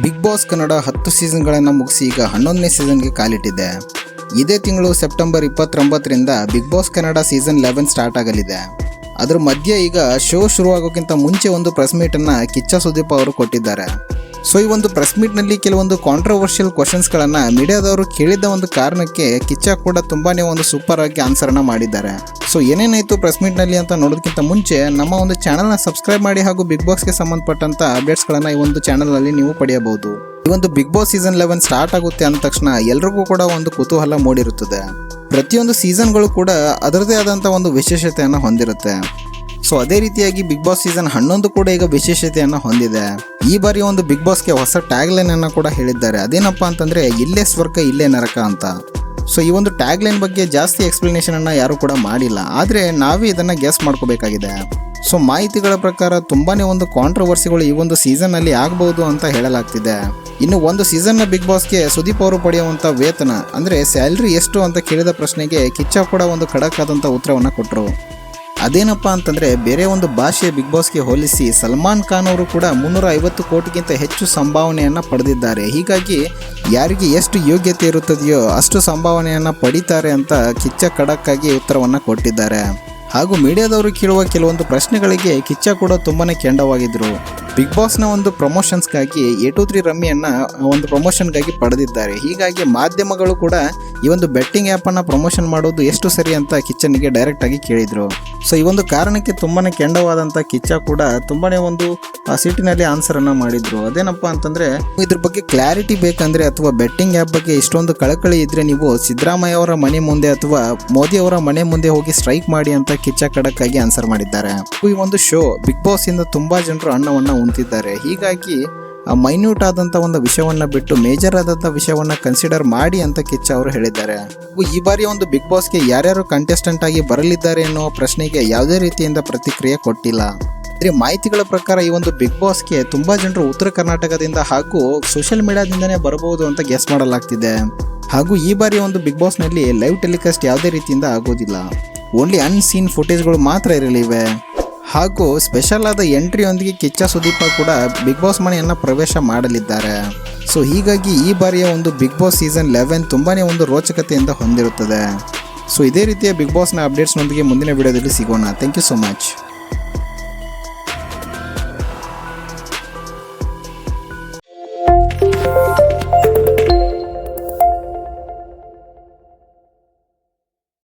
Big Boss Kannada ಹತ್ತು ಸೀಸನ್ಗಳನ್ನು ಮುಗಿಸಿ ಈಗ ಹನ್ನೊಂದನೇ ಸೀಸನ್ಗೆ ಕಾಲಿಟ್ಟಿದೆ. ಇದೇ ತಿಂಗಳು September ಇಪ್ಪತ್ತೊಂಬತ್ತರಿಂದ Bigg Boss Kannada season eleven start ಆಗಲಿದೆ. ಅದ್ರ ಮಧ್ಯೆ ಈಗ ಶೋ ಶುರುವಾಗೋಕ್ಕಿಂತ ಮುಂಚೆ ಒಂದು ಪ್ರೆಸ್ ಮೀಟನ್ನು ಕಿಚ್ಚ ಸುದೀಪ್ ಅವರು ಕೊಟ್ಟಿದ್ದಾರೆ. ಸೊ ಈ ಒಂದು ಪ್ರೆಸ್ ಮೀಟ್ನಲ್ಲಿ ಕೆಲವೊಂದು ಕಾಂಟ್ರವರ್ಷಿಯಲ್ ಕ್ವಶನ್ಸ್ಗಳನ್ನು ಮೀಡಿಯಾದವರು ಕೇಳಿದ ಒಂದು ಕಾರಣಕ್ಕೆ ಕಿಚ್ಚ ಕೂಡ ತುಂಬಾನೇ ಒಂದು ಸೂಪರ್ ಆಗಿ ಆನ್ಸರನ್ನು ಮಾಡಿದ್ದಾರೆ. ಸೊ ಏನೇನಾಯಿತು ಪ್ರೆಸ್ ಮೀಟ್ನಲ್ಲಿ ಅಂತ ನೋಡೋದಕ್ಕಿಂತ ಮುಂಚೆ ನಮ್ಮ ಒಂದು ಚಾನಲ್ನ ಸಬ್ಸ್ಕ್ರೈಬ್ ಮಾಡಿ ಹಾಗೂ ಬಿಗ್ ಬಾಸ್ಗೆ ಸಂಬಂಧಪಟ್ಟಂತ ಅಪ್ಡೇಟ್ಸ್ಗಳನ್ನು ಈ ಒಂದು ಚಾನಲ್ನಲ್ಲಿ ನೀವು ಪಡೆಯಬಹುದು. ಈ ಒಂದು Bigg Boss season eleven start ಆಗುತ್ತೆ ಅಂದ ತಕ್ಷಣ ಎಲ್ರಿಗೂ ಕೂಡ ಒಂದು ಕುತೂಹಲ ಮೂಡಿರುತ್ತದೆ. ಪ್ರತಿಯೊಂದು ಸೀಸನ್ಗಳು ಕೂಡ ಅದರದೇ ಆದಂಥ ಒಂದು ವಿಶೇಷತೆಯನ್ನು ಹೊಂದಿರುತ್ತೆ. ಸೊ ಅದೇ ರೀತಿಯಾಗಿ ಬಿಗ್ ಬಾಸ್ ಸೀಸನ್ ಹನ್ನೊಂದು ಕೂಡ ಈಗ ವಿಶೇಷತೆಯನ್ನು ಹೊಂದಿದೆ. ಈ ಬಾರಿ ಒಂದು ಬಿಗ್ ಬಾಸ್ಗೆ ಹೊಸ ಟ್ಯಾಗ್ ಲೈನ್ ಅನ್ನು ಕೂಡ ಹೇಳಿದ್ದಾರೆ. ಅದೇನಪ್ಪ ಅಂತಂದ್ರೆ, ಇಲ್ಲೇ ಸ್ವರ್ಗ, ಇಲ್ಲೇ ನರಕ ಅಂತ. ಸೊ ಈ ಒಂದು ಟ್ಯಾಗ್ ಲೈನ್ ಬಗ್ಗೆ ಜಾಸ್ತಿ ಎಕ್ಸ್ಪ್ಲನೇಷನ್ ಅನ್ನ ಯಾರು ಕೂಡ ಮಾಡಿಲ್ಲ. ಆದ್ರೆ, ನಾವೇ ಇದನ್ನ ಗೆಸ್ ಮಾಡ್ಕೋಬೇಕಾಗಿದೆ. ಸೊ ಮಾಹಿತಿಗಳ ಪ್ರಕಾರ ತುಂಬಾನೇ ಒಂದು ಕಾಂಟ್ರವರ್ಸಿಗಳು ಈ ಒಂದು ಸೀಸನ್ ಅಲ್ಲಿ ಆಗಬಹುದು ಅಂತ ಹೇಳಲಾಗ್ತಿದೆ. ಇನ್ನು ಒಂದು ಸೀಸನ್ನ ಬಿಗ್ ಬಾಸ್ಗೆ ಸುದೀಪ್ ಅವರು ಪಡೆಯುವಂತ ವೇತನ, ಅಂದ್ರೆ ಸ್ಯಾಲ್ರಿ ಎಷ್ಟು ಅಂತ ಕೇಳಿದ ಪ್ರಶ್ನೆಗೆ ಕಿಚ್ಚ ಕೂಡ ಒಂದು ಖಡಕ್ ಆದಂತ ಉತ್ತರವನ್ನ ಕೊಟ್ಟರು ಅದೇನಪ್ಪ ಅಂತಂದ್ರೆ ಬೇರೆ ಒಂದು ಭಾಷೆಯ ಬಿಗ್ ಬಾಸ್ಗೆ ಹೋಲಿಸಿ ಸಲ್ಮಾನ್ ಖಾನ್ ಅವರು ಕೂಡ ಮುನ್ನೂರ ಐವತ್ತು ಕೋಟಿಗಿಂತ ಹೆಚ್ಚು ಸಂಭಾವನೆಯನ್ನ ಪಡೆದಿದ್ದಾರೆ. ಹೀಗಾಗಿ ಯಾರಿಗೆ ಎಷ್ಟು ಯೋಗ್ಯತೆ ಇರುತ್ತದೆಯೋ ಅಷ್ಟು ಸಂಭಾವನೆಯನ್ನ ಪಡಿತಾರೆ ಅಂತ ಕಿಚ್ಚ ಖಡಕ್ಕಾಗಿ ಉತ್ತರವನ್ನ ಕೊಟ್ಟಿದ್ದಾರೆ. ಹಾಗೂ ಮೀಡಿಯಾದವರು ಕೇಳುವ ಕೆಲವೊಂದು ಪ್ರಶ್ನೆಗಳಿಗೆ ಕಿಚ್ಚ ಕೂಡ ತುಂಬಾನೇ ಕೆಂಡವಾಗಿದ್ರು. ಬಿಗ್ ಬಾಸ್ನ ಒಂದು ಪ್ರಮೋಷನ್ಸ್ಗಾಗಿ ಎ ಟು ತ್ರೀ ರಮ್ಮಿಯನ್ನ ಒಂದು ಪ್ರಮೋಷನ್ಗಾಗಿ ಪಡೆದಿದ್ದಾರೆ. ಹೀಗಾಗಿ ಮಾಧ್ಯಮಗಳು ಕೂಡ ಈ ಒಂದು ಬೆಟ್ಟಿಂಗ್ ಆ್ಯಪನ್ನು ಪ್ರಮೋಷನ್ ಮಾಡೋದು ಎಷ್ಟು ಸರಿ ಅಂತ ಕಿಚ್ಚನಿಗೆ ಡೈರೆಕ್ಟ್ ಆಗಿ ಕೇಳಿದ್ರು. ಸೊ ಈ ಒಂದು ಕಾರಣಕ್ಕೆ ತುಂಬಾನೇ ಕೆಂಡವಾದಂಥ ಕಿಚ್ಚ ಕೂಡ ತುಂಬಾನೇ ಒಂದು ಸಿಟಿನಲ್ಲಿ ಆನ್ಸರ್ ಅನ್ನ ಮಾಡಿದ್ರು. ಅದೇನಪ್ಪ ಅಂತಂದ್ರೆ, ಇದ್ರ ಬಗ್ಗೆ ಕ್ಲಾರಿಟಿ ಬೇಕಂದ್ರೆ ಅಥವಾ ಬೆಟ್ಟಿಂಗ್ ಆ್ಯಪ್ ಬಗ್ಗೆ ಇಷ್ಟೊಂದು ಕಳಕಳಿ ಇದ್ರೆ ನೀವು ಸಿದ್ದರಾಮಯ್ಯ ಅವರ ಮನೆ ಮುಂದೆ ಅಥವಾ ಮೋದಿ ಅವರ ಮನೆ ಮುಂದೆ ಹೋಗಿ ಸ್ಟ್ರೈಕ್ ಮಾಡಿ ಅಂತ ಕಿಚ್ಚ ಖಡಕ್ಕಾಗಿ ಆನ್ಸರ್ ಮಾಡಿದ್ದಾರೆ. ಈ ಒಂದು ಶೋ ಬಿಗ್ ಬಾಸ್ ಇಂದ ತುಂಬಾ ಜನರು ಅನ್ನವನ್ನ ಉಂತಿದ್ದಾರೆ ಹೀಗಾಗಿ ಮೈನ್ಯೂಟ್ ಆದಂಥ ಒಂದು ವಿಷಯವನ್ನ ಬಿಟ್ಟು ಮೇಜರ್ ಆದಂಥ ವಿಷಯವನ್ನ ಕನ್ಸಿಡರ್ ಮಾಡಿ ಅಂತ ಕಿಚ್ಚ ಅವರು ಹೇಳಿದ್ದಾರೆ. ಈ ಬಾರಿ ಒಂದು ಬಿಗ್ ಬಾಸ್ಗೆ ಯಾರ್ಯಾರು ಕಂಟೆಸ್ಟೆಂಟ್ ಆಗಿ ಬರಲಿದ್ದಾರೆ ಎನ್ನುವ ಪ್ರಶ್ನೆಗೆ ಯಾವುದೇ ರೀತಿಯಿಂದ ಪ್ರತಿಕ್ರಿಯೆ ಕೊಟ್ಟಿಲ್ಲ. ಆದರೆ ಮಾಹಿತಿಗಳ ಪ್ರಕಾರ ಈ ಒಂದು ಬಿಗ್ ಬಾಸ್ಗೆ ತುಂಬಾ ಜನರು ಉತ್ತರ ಕರ್ನಾಟಕದಿಂದ ಹಾಗೂ ಸೋಷಿಯಲ್ ಮೀಡಿಯಾದಿಂದನೇ ಬರಬಹುದು ಅಂತ ಗೆಸ್ ಮಾಡಲಾಗ್ತಿದೆ. ಹಾಗೂ ಈ ಬಾರಿ ಒಂದು ಬಿಗ್ ಬಾಸ್ನಲ್ಲಿ ಲೈವ್ ಟೆಲಿಕಾಸ್ಟ್ ಯಾವುದೇ ರೀತಿಯಿಂದ ಆಗೋದಿಲ್ಲ. ಓನ್ಲಿ ಅನ್ಸೀನ್ ಫುಟೇಜ್ಗಳು ಮಾತ್ರ ಇರಲಿವೆ. ಹಾಗೂ ಸ್ಪೆಷಲ್ ಆದ ಎಂಟ್ರಿಯೊಂದಿಗೆ ಕಿಚ್ಚ ಸುದೀಪ ಕೂಡ ಬಿಗ್ ಬಾಸ್ ಮನೆಯನ್ನು ಪ್ರವೇಶ ಮಾಡಲಿದ್ದಾರೆ. ಸೊ ಹೀಗಾಗಿ ಈ ಬಾರಿಯ ಒಂದು ಬಿಗ್ ಬಾಸ್ ಸೀಸನ್ ಲೆವೆನ್ ತುಂಬಾ ಒಂದು ರೋಚಕತೆಯಿಂದ ಹೊಂದಿರುತ್ತದೆ. ಸೊ ಇದೇ ರೀತಿಯ ಬಿಗ್ ಬಾಸ್ನ ಅಪ್ಡೇಟ್ಸ್ನೊಂದಿಗೆ ಮುಂದಿನ ವಿಡಿಯೋದಲ್ಲಿ ಸಿಗೋಣ. Thank you so much